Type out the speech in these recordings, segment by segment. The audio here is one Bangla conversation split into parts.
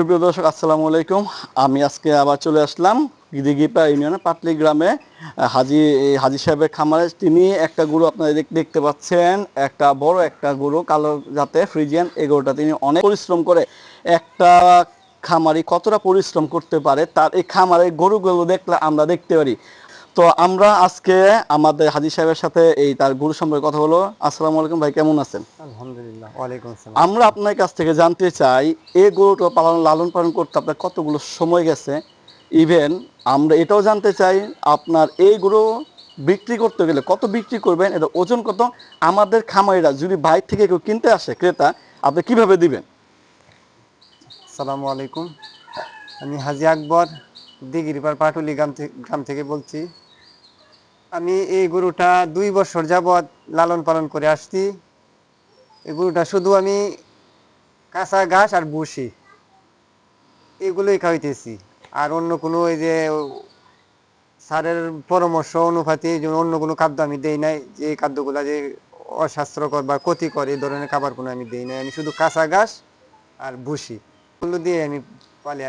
সুপ্রিয় দর্শক, আসসালামু আলাইকুম। আমি আজকে আবার চলে আসলাম দিঘিপা ইউনিয়নের পাটলি গ্রামে। হাজি হাজি সাহেবের খামারে তিনি একটা গরু আপনারা দেখতে পাচ্ছেন। একটা বড় একটা গরু, কালো জাতে ফ্রিজিয়ান। এই গরুটা তিনি অনেক পরিশ্রম করে একটা খামারি কতটা পরিশ্রম করতে পারে, তার এই খামারের গরুগুলো দেখলে আমরা দেখতে পারি। তো আমরা আজকে আমাদের হাজি সাহেবের সাথে এই তার গুরু সম্পর্কে কথা বলো আসসালামু আলাইকুম ভাই কেমন আছেন? আলহামদুলিল্লাহ ওয়ালাইকুম আসসালাম। আমরা আপনার কাছ থেকে জানতে চাই এই গরুটা পালন লালন পালন করতে আপনার কতগুলো সময় গেছে? ইভেন আমরা এটাও জানতে চাই আপনার এই গরু বিক্রি করতে গেলে কত বিক্রি করবেন এটা ওজন কত? আমাদের খামারিরা যদি বাইরে থেকে কেউ কিনতে আসে ক্রেতা আপনি কীভাবে দিবেন? আসসালামু আলাইকুম। আমি হাজি আকবর দিগিরপার পাটুলি গ্রাম গ্রাম থেকে বলছি। আমি এই গরুটা দুই বছর যাবৎ লালন পালন করে আসছি। এই গরুটা শুধু আমি কাঁচা ঘাস আর বসি এগুলোই খাওয়াইতেছি। আর অন্য কোনো এই যে স্যারের পরামর্শ, অনুপাতে অন্য কোনো খাদ্য আমি দেই নাই। যে খাদ্যগুলা যে অস্বাস্থ্যকর বা ক্ষতিকর, এই ধরনের খাবার কোনো আমি দেই নাই। আমি শুধু কাঁচা ঘাস আর ভুসি, এগুলো দিয়ে আমি পালে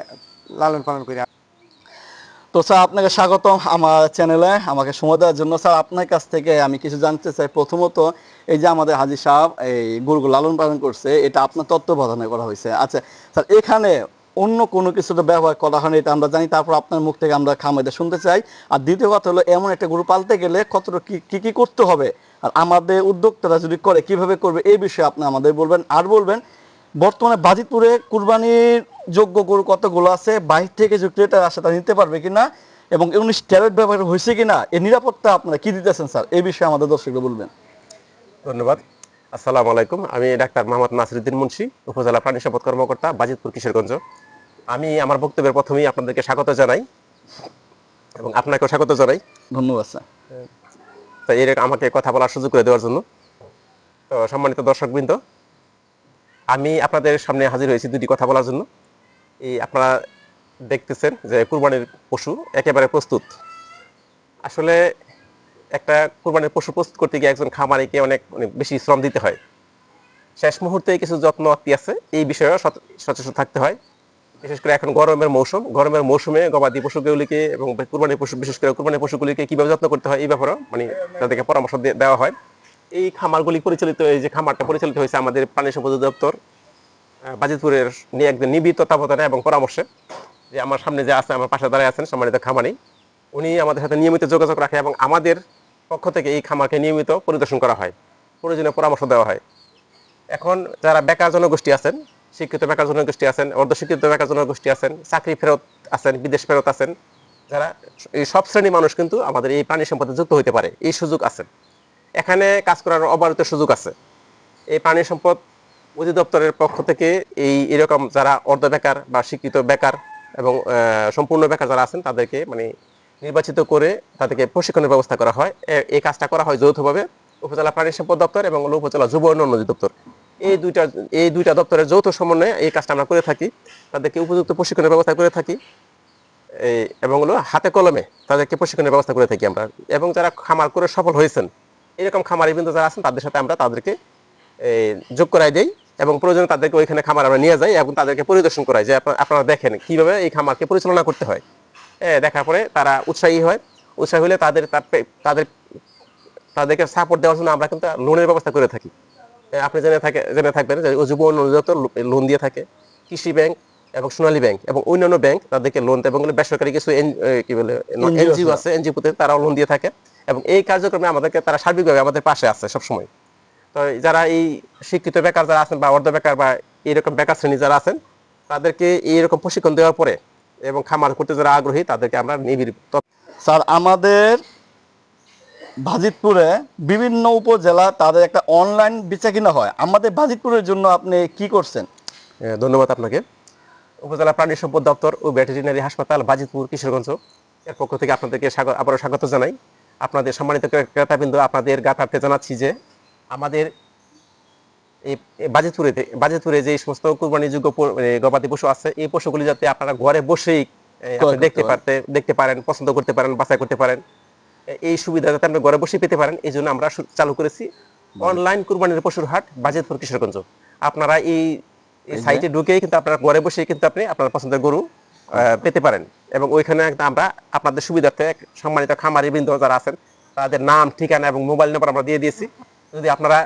লালন পালন করি তো স্যার, আপনাকে স্বাগতম আমার চ্যানেলে আমাকে সময় দেওয়ার জন্য স্যার, আপনার কাছ থেকে আমি কিছু জানতে চাই। প্রথমত, এই যে আমাদের হাজি সাহেব, এই গরুগুলো লালন পালন করছে, এটা আপনার তত্ত্বাবধানে করা হয়েছে। আচ্ছা স্যার, এখানে অন্য কোনো কিছুটা ব্যবহার করা হয়নি, এটা আমরা জানি। তারপর আপনার মুখ থেকে আমরা খামাইতে শুনতে চাই। আর দ্বিতীয় কথা হলো, এমন একটা গরু পালতে গেলে কতটা কি কি কি করতে হবে? আর আমাদের উদ্যোক্তারা যদি করে, কীভাবে করবে, এই বিষয়ে আপনি আমাদের বলবেন। আর বলবেন বর্তমানে বাজিতপুরে কুরবানির যোগ্য গরু কতগুলো আছে? বাইরে থেকে যে ক্রেতার আসে তা নিতে পারবে কিনা? এবং এমনি স্টেরয়েড ব্যবহার হয়েছে কিনা? এর নিরাপত্তা আপনারা কি দিতেছেন স্যার? এই বিষয়ে আমাদের দর্শকরা বলবেন। ধন্যবাদ। আসসালামু আলাইকুম। আমি ডাক্তার মোহাম্মদ নাসিরুদ্দিন মুন্সি উপজেলা প্রাণী সম্পদ কর্মকর্তা বাজিতপুর কিশোরগঞ্জ। আমি আমার বক্তব্যের প্রথমেই আপনাদেরকে স্বাগত জানাই। এবং আপনাকেও স্বাগত জানাই। ধন্যবাদ স্যার। তো এর আমাকে কথা বলার সুযোগ করে দেওয়ার জন্য। তো সম্মানিত দর্শকবৃন্দ আমি আপনাদের সামনে হাজির হয়েছি দুটি কথা বলার জন্য। এই আপনারা দেখতেছেন যে কুরবানির পশু একেবারে প্রস্তুত। আসলে একটা কুরবানির পশু প্রস্তুত করতে গিয়ে একজন খামারিকে অনেক অনেক বেশি শ্রম দিতে হয়। শেষ মুহূর্তে কিছু যত্ন আত্মি আছে, এই বিষয়েও সচ- সচেতন থাকতে হয়। বিশেষ করে এখন গরমের মৌসুম, গরমের মৌসুমে গবাদি পশুগুলিকে এবং কুরবানির পশু, বিশেষ করে কুরবানির পশুগুলিকে কীভাবে যত্ন করতে হয় এই ব্যাপারেও মানে তাদেরকে পরামর্শ দেওয়া হয়। এই খামারগুলি পরিচালিত এই যে খামারটা পরিচালিত হয়েছে আমাদের প্রাণী সম্পদ দপ্তর বাজিতপুরের নিয়ে একজন নিবিড় তত্ত্বাবধানে এবং পরামর্শে যে আমার সামনে যে আছে, আমার পাশে দাঁড়ায় আছেন সম্মানিত খামারি উনি আমাদের সাথে নিয়মিত যোগাযোগ রাখে এবং আমাদের পক্ষ থেকে এই খামারকে নিয়মিত পরিদর্শন করা হয়, প্রয়োজনীয় পরামর্শ দেওয়া হয়। এখন যারা বেকার জনগোষ্ঠী আছেন, শিক্ষিত বেকার জনগোষ্ঠী আছেন, অর্ধশিক্ষিত বেকার জনগোষ্ঠী আছেন, চাকরি ফেরত আছেন, বিদেশ ফেরত আছেন, যারা এই সব শ্রেণির মানুষ কিন্তু আমাদের এই প্রাণী সম্পদে যুক্ত হতে পারে, এই সুযোগ আছে। এখানে কাজ করার অবারিত সুযোগ আছে। এই প্রাণী সম্পদ অধিদপ্তরের পক্ষ থেকে এই এরকম যারা অর্ধ বেকার বা শিক্ষিত বেকার এবং সম্পূর্ণ বেকার যারা আছেন, তাদেরকে মানে নির্বাচিত করে তাদেরকে প্রশিক্ষণের ব্যবস্থা করা হয়। এই কাজটা করা হয় যৌথভাবে উপজেলা প্রাণী সম্পদ দপ্তর এবং উপজেলা যুব উন্নয়ন অধিদপ্তর। এই দুইটা এই দুইটা দপ্তরের যৌথ সমন্বয়ে এই কাজটা আমরা করে থাকি। তাদেরকে উপযুক্ত প্রশিক্ষণের ব্যবস্থা করে থাকি। এবং হলো হাতে কলমে তাদেরকে প্রশিক্ষণের ব্যবস্থা করে থাকি আমরা। এবং যারা খামার করে সফল হয়েছেন এরকম খামারি বিন্দু যারা আছেন তাদের সাথে আমরা তাদেরকে যোগ করাই দেই এবং প্রয়োজনে তাদেরকে ওইখানে খামার আমরা নিয়ে যাই এবং তাদেরকে পরিদর্শন করাই যে আপনারা দেখেন কীভাবে এই খামারকে পরিচালনা করতে হয়। দেখার পরে তারা উৎসাহী হয়। উৎসাহী হলে তাদের তাদের তাদেরকে সাপোর্ট দেওয়ার জন্য আমরা কিন্তু লোনের ব্যবস্থা করে থাকি। আপনি জেনে থাকে জেনে থাকবেন যে যুব উন্নয়ন অধিদপ্তর লোন দিয়ে থাকে। কৃষি ব্যাংক এবং সোনালী ব্যাংক এবং অন্যান্য ব্যাংক তাদেরকে লোন দেয় এবং বেসরকারি কিছু কি বলে এনজিও আছে এনজিওতে তারাও লোন দিয়ে থাকে। এবং এই কার্যক্রমে আমাদেরকে তারা সার্বিকভাবে আমাদের পাশে আছে সবসময়। তো যারা এই শিক্ষিত বেকার যারা আছেন বা অর্ধ বেকার বা এইরকম বেকার শ্রেণি যারা আছেন তাদেরকে এইরকম প্রশিক্ষণ দেওয়ার পরে এবং খামার করতে যারা আগ্রহী তাদেরকে আমরা নিবিড় স্যার আমাদের বাজিতপুরে বিভিন্ন উপজেলা তাদের একটা অনলাইন বেচা কিনা হয়। আমাদের বাজিতপুরের জন্য আপনি কি করছেন? ধন্যবাদ আপনাকে। উপজেলা প্রাণী সম্পদ দপ্তর ও ভেটেরিনারি হাসপাতাল বাজিতপুর কিশোরগঞ্জ। এর পক্ষ থেকে আপনাদেরকে স্বাগত আবারও স্বাগত জানাই। আপনাদের সম্মানিত ক্রে- ক্রেতাবৃন্দ আপনাদের গাথার্থে জানাচ্ছি যে আমাদের এই বাজিতপুরে বাজিতপুরে যে সমস্ত কুরবানিযোগ্য গবাদি পশু আছে এই পশুগুলি যাতে আপনারা ঘরে বসেই দেখতে পারেন। পারতে দেখতে পারেন পছন্দ করতে পারেন বাছাই করতে পারেন এই সুবিধা যাতে আপনি ঘরে বসে পেতে পারেন এই জন্য আমরা চালু করেছি অনলাইন কুরবানির পশুর হাট বাজিতপুর কিশোরগঞ্জ আপনারা এই সাইটে ঢুকেই কিন্তু আপনারা ঘরে বসেই কিন্তু আপনি আপনার পছন্দের গরু পেতে পারেন। এবং ওইখানে আমরা আপনাদের সুবিধার্থে সম্মানিত খামারি বৃন্দ যারা আছেন, তাদের নাম, ঠিকানা এবং মোবাইল নাম্বার আমরা দিয়ে দিয়েছি। যদি আপনারা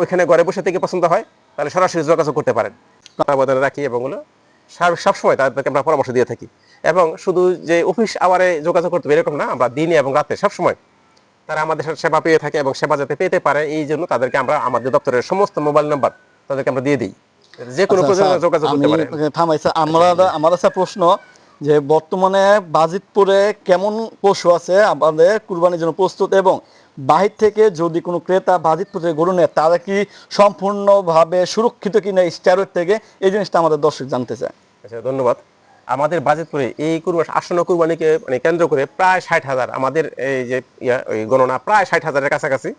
ওইখানে ঘরে বসে থেকে পছন্দ হয়, তাহলে সরাসরি যোগাযোগ করতে পারেন। তত্ত্বাবধানে রাখি এবং হলো সবসময় তাদেরকে আমরা পরামর্শ দিয়ে থাকি। এবং শুধু যে অফিস আওয়ারে যোগাযোগ করতে এরকম না, আমরা দিনে এবং রাতে সবসময় তারা আমাদের সাথে সেবা পেয়ে থাকে এবং সেবা যাতে পেতে পারে, এই জন্য তাদেরকে আমরা, আমাদের দপ্তরের সমস্ত মোবাইল নাম্বার তাদেরকে আমরা দিয়ে দিই। যে কোনো প্রয়োজনে যোগাযোগ করতে আমি পারে আমরা আমার একটা প্রশ্ন যে বর্তমানে বাজিতপুরে কেমন পশু আছে আমাদের কুরবানির জন্য প্রস্তুত এবং বাহির থেকে যদি কোনো ক্রেতা বাজিতপুর থেকে গরু নেয় তারা কি সম্পূর্ণভাবে সুরক্ষিত কিনা স্টেরয়েড থেকে? এই জিনিসটা আমাদের দর্শক জানতে চায়। আচ্ছা ধন্যবাদ। আমাদের বাজেটপুরে এই কুরবানি আসন্ন কুরবানিকে মানে কেন্দ্র করে প্রায় ষাট হাজার আমাদের এই যে গণনা প্রায় ষাট হাজারের কাছাকাছি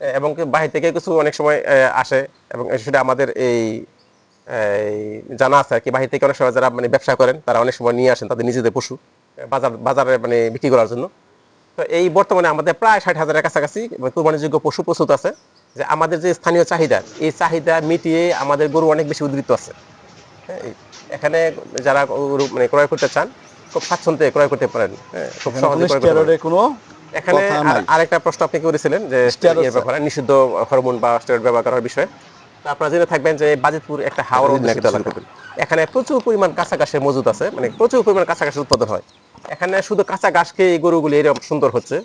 এবং বাহির থেকে কিছু অনেক সময় আসে এবং সেটা আমাদের এই জানা আছে আর কি বাহির থেকে অনেক সময় যারা মানে ব্যবসা করেন তারা অনেক সময় নিয়ে আসেন তাদের নিজেদের পশু বাজার বাজারে মানে বিক্রি করার জন্য। তো এই বর্তমানে আমাদের প্রায় ষাট হাজারের কাছাকাছি কুরবানিযোগ্য পশু প্রস্তুত আছে যে আমাদের যে স্থানীয় চাহিদা এই চাহিদা মিটিয়ে আমাদের গরু অনেক বেশি উদ্বৃত্ত আছে। হ্যাঁ, এখানে যারা গরু মানে ক্রয় করতে চান খুব স্বাচ্ছন্দ্যে ক্রয় করতে পারেন। হ্যাঁ, খুব সহজে কোনো এখানে। আরেকটা প্রশ্ন আপনি করেছিলেন যে ব্যাপারে নিষিদ্ধ হরমোন বা স্টেরয়েড ব্যবহার করার বিষয়ে। আপনারা জেনে থাকবেন যে বাজিতপুর একটা হাওড় এলাকা। এখানে প্রচুর পরিমাণ কাঁচা ঘাসের মজুদ আছে মানে প্রচুর পরিমাণ কাঁচা ঘাসের উৎপাদন হয়। এখানে শুধু কাঁচা ঘাস খেয়ে এই গরুগুলি এরকম সুন্দর হচ্ছে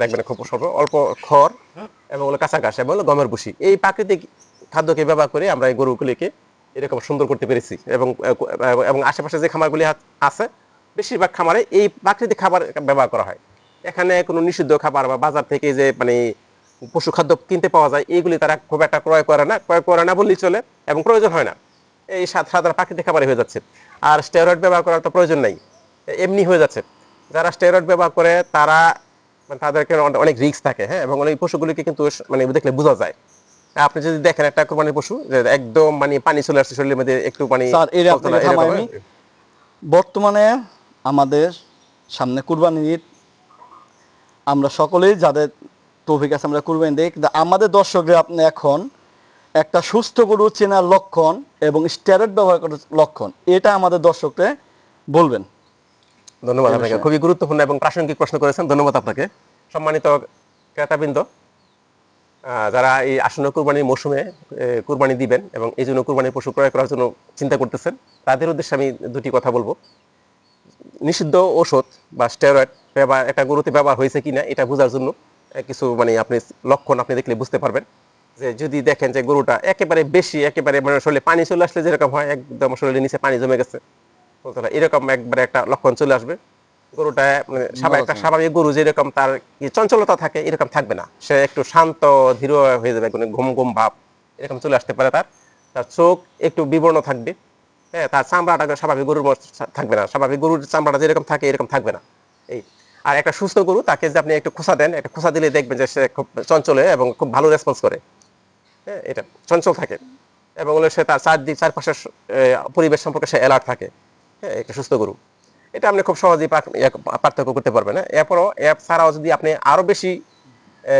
দেখবেন খুব স্বল্প অল্প খড় এবং হলো কাঁচা ঘাস এবং গমের ভুসি। এই প্রাকৃতিক খাদ্যকে ব্যবহার করে আমরা এই গরুগুলিকে এরকম সুন্দর করতে পেরেছি এবং এবং আশেপাশে যে খামারগুলি আছে বেশিরভাগ খামারে এই প্রাকৃতিক খাবার ব্যবহার করা হয়। এখানে কোনো নিষিদ্ধ খাবার বা বাজার থেকে যে মানে পশু খাদ্য কিনতে পাওয়া যায় এইগুলি তারা খুব একটা ক্রয় করে না। ক্রয় করে না বললেই চলে এবং প্রয়োজন হয় না। এই সা- সাধারণ প্রাকৃতিক খাবারই হয়ে যাচ্ছে। আর স্টেরয়েড ব্যবহার করার তো প্রয়োজন নেই। এমনি হয়ে যাচ্ছে। যারা স্টেরয়েড ব্যবহার করে তারা মানে তাদেরকে অনেক রিস্ক থাকে হ্যাঁ? এবং এই পশুগুলিকে কিন্তু মানে দেখলে বোঝা যায়। আপনি যদি দেখেন একটা কোরবানির পশু যে একদম মানে পানি চলে আসছে শরীরের মধ্যে একটু পানি স্যার, এর চলছে আপনাকে না, এরকম থামাই হয়। আমি। বর্তমানে আমাদের সামনে কুরবানি ঈদ। আমরা সকলেই যাদের তৌফিক আছে আমরা কুরবানি দিই। আমাদের দর্শকরা আপনি এখন একটা সুস্থ গরু চেনার লক্ষণ এবং স্টেরয়েড ব্যবহার করার লক্ষণ এটা আমাদের দর্শককে বলবেন। ধন্যবাদ আপনাকে খুবই গুরুত্বপূর্ণ এবং প্রাসঙ্গিক প্রশ্ন করেছেন ধন্যবাদ আপনাকে। সম্মানিত ক্রেতাবৃন্দ যারা এই আসন্ন কুরবানির মৌসুমে কুরবানি দিবেন এবং এই জন্য কুরবানির পশু ক্রয় করার জন্য চিন্তা করতেছেন তাদের উদ্দেশ্যে আমি দুটি কথা বলব। নিষিদ্ধ ঔষধ বা স্টেরয়েড ব্যবহার একটা গরুতে ব্যবহার হয়েছে কিনা এটা বোঝার জন্য কিছু মানে আপনি লক্ষণ আপনি দেখলে বুঝতে পারবেন। যে যদি দেখেন যে গরুটা একেবারে বেশি একেবারে মানে শরীরে পানি চলে আসলে যেরকম হয় একদম শরীরের নিচে পানি জমে গেছে। বলতে এরকম একবারে একটা লক্ষণ চলে আসবে। গরুটা মানে স্বাভাবিক একটা স্বাভাবিক গরু যেরকম তার চঞ্চলতা থাকে এরকম থাকবে না। সে একটু শান্ত ধীর হয়ে যাবে মানে ঘুম ঘুম ভাব এরকম চলে আসতে পারে তার। তার চোখ একটু বিবর্ণ থাকবে। হ্যাঁ তার চামড়াটা স্বাভাবিক গরুর থাকবে না। স্বাভাবিক গরুর চামড়াটা যেরকম থাকে এরকম থাকবে না। এই আর একটা সুস্থ গরু তাকে যদি আপনি একটু খোসা দেন একটা খোসা দিলে দেখবেন যে সে খুব চঞ্চল এবং খুব ভালো রেসপন্স করে। হ্যাঁ এটা চঞ্চল থাকে এবং হলো সে তার চারদিক চারপাশের পরিবেশ সম্পর্কে সে অ্যালার্ট থাকে। হ্যাঁ একটা সুস্থ গরু। এটা আপনি খুব সহজেই পার্থক্য করতে পারবেন হ্যাঁ। এরপরও অ্যাপ ছাড়াও যদি আপনি আরও বেশি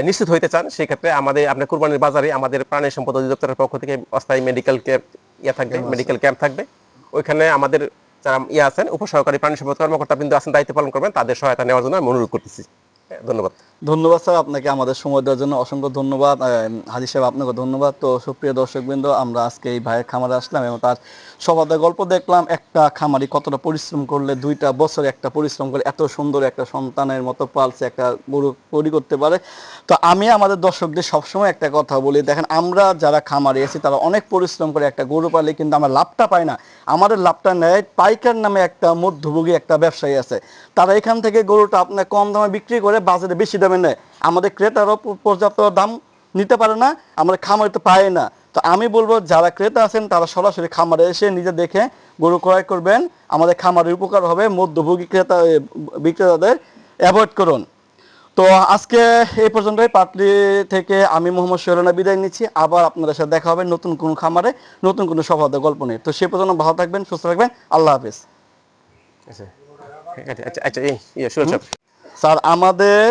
নিশ্চিত হইতে চান সেক্ষেত্রে আমাদের আপনার কুরবানির বাজারে আমাদের প্রাণী সম্পদ অধিদপ্তরের পক্ষ থেকে অস্থায়ী মেডিকেল ক্যাম্প ইয়ে থাকবে মেডিকেল ক্যাম্প থাকবে। ওইখানে আমাদের যারা ইয়ে আছেন, উপসহকারী প্রাণী সম্পদ কর্মকর্তা বিন্দু আছেন, দায়িত্ব পালন করবেন, তাদের সহায়তা নেওয়ার জন্য আমি অনুরোধ করতেছি। ধন্যবাদ। ধন্যবাদ স্যার, আপনাকে আমাদের সময় দেওয়ার জন্য অসংখ্য ধন্যবাদ। হাজি সাহেব আপনাকে ধন্যবাদ। তো সুপ্রিয় দর্শকবৃন্দ, আমরা আজকে এই ভাইয়ের খামারে আসলাম এবং তার সবাদের গল্প দেখলাম। একটা খামারি কতটা পরিশ্রম করলে দুইটা বছর একটা পরিশ্রম করে এত সুন্দর একটা সন্তানের মতো পালছে একটা গরু তৈরি করতে পারে। তো আমি আমাদের দর্শকদের সবসময় একটা কথা বলি, দেখেন আমরা যারা খামারে আছি তারা অনেক পরিশ্রম করে একটা গরু পালে, কিন্তু আমরা লাভটা পাই না। আমাদের লাভটা নেয় পাইকার নামে একটা মধ্যভোগী একটা ব্যবসায়ী আছে। তারা এখান থেকে গরুটা আপনার কম দামে বিক্রি করে বাজারে বেশি দামে নেয় আমাদের ক্রেতারও পর্যাপ্ত দাম নিতে পারে না আমরা খামারে তো পাই না। তো আমি বলব যারা ক্রেতা আছেন তারা সরাসরি খামারে এসে নিজে দেখে গরু ক্রয় করবেন। আমাদের খামারের উপকার হবে মধ্যভোগী ক্রেতা বিক্রেতাদের অ্যাভয়েড করুন। তো আজকে এই পর্যন্তই। পাটলি থেকে আমি মোহাম্মদ সোহেরানা বিদায় নিচ্ছি। আবার আপনাদের সাথে দেখা হবে নতুন কোনো খামারে নতুন কোনো সভাতে গল্প নিয়ে। তো সে পর্যন্ত ভালো থাকবেন সুস্থ থাকবেন। আল্লাহ হাফিজ। আচ্ছা আচ্ছা আচ্ছা এই। স্যার আমাদের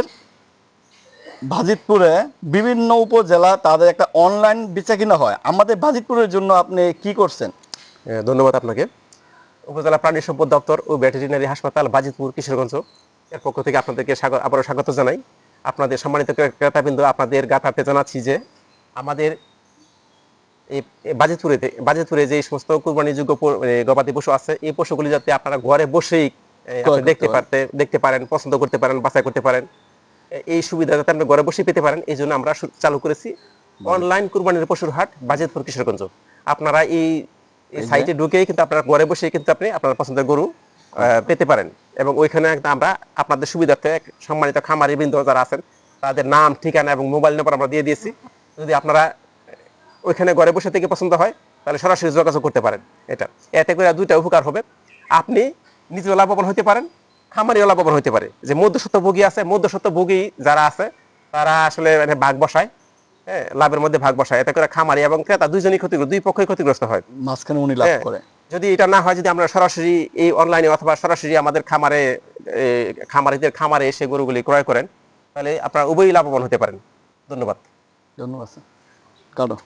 বাজিতপুরে বিভিন্ন উপজেলা তাদের একটা অনলাইন বেচা কিনা হয়। আমাদের বাজিতপুরের জন্য আপনি কি করছেন? ধন্যবাদ আপনাকে। উপজেলা প্রাণী সম্পদ দপ্তর ও ভেটেরিনারি হাসপাতাল বাজিতপুর কিশোরগঞ্জ এর পক্ষ থেকে আপনাদেরকে স্বাগত আবারও স্বাগত জানাই। আপনাদের সম্মানিত ক্রে- ক্রেতাবৃন্দ আপনাদের গাতাতে জানাচ্ছি যে আমাদের এই এই বাজিতপুরে যে সমস্ত কুরবানিযোগ্য গবাদি পশু আছে এই পশুগুলি যাতে আপনারা ঘরে বসেই দেখতে পারতে দেখতে পারেন পছন্দ করতে পারেন বাছাই করতে পারেন এই সুবিধা যাতে আপনি ঘরে বসে পেতে পারেন এই জন্য আমরা চালু করেছি অনলাইন কুরবানির পশুর হাট বাজিতপুর কিশোরগঞ্জ। আপনারা এই সাইটে ঢুকেই কিন্তু আপনারা ঘরে বসে কিন্তু আপনি আপনার পছন্দের গরু পেতে পারেন। এবং ওইখানে আমরা আপনাদের সুবিধার্থে সম্মানিত খামারি বৃন্দ যারা আছেন তাদের নাম ঠিকানা এবং মোবাইল নম্বর আমরা দিয়ে দিয়েছি। যদি আপনারা ওইখানে ঘরে বসে থেকে পছন্দ হয় তাহলে সরাসরি যোগাযোগ করতে পারেন। এটা। এতে করে দুইটা উপকার হবে। আপনি নিজেও লাভবান হতে পারেন খামারিও লাভবান হতে পারে। যে মধ্যস্বত্ব ভোগী আছে মধ্যস্বত্ব ভোগী যারা আছে তারা আসলে মানে ভাগ বসায় হ্যাঁ লাভের মধ্যে ভাগ বসায়। এতে করে খামারি এবং ক্রেতা দুইজনই ক্ষতিগ্রস্ত দুই পক্ষই ক্ষতিগ্রস্ত হয়। মাঝখানে উনি লাভ হ্যাঁ। করে। যদি এটা না হয় যদি আমরা সরাসরি এই অনলাইনে অথবা সরাসরি আমাদের খামারে খামারিদের খামারে এসে গরুগুলি ক্রয় করেন তাহলে আপনারা উভয়ই লাভবান হতে পারেন। ধন্যবাদ। ধন্যবাদ স্যার। কাটো।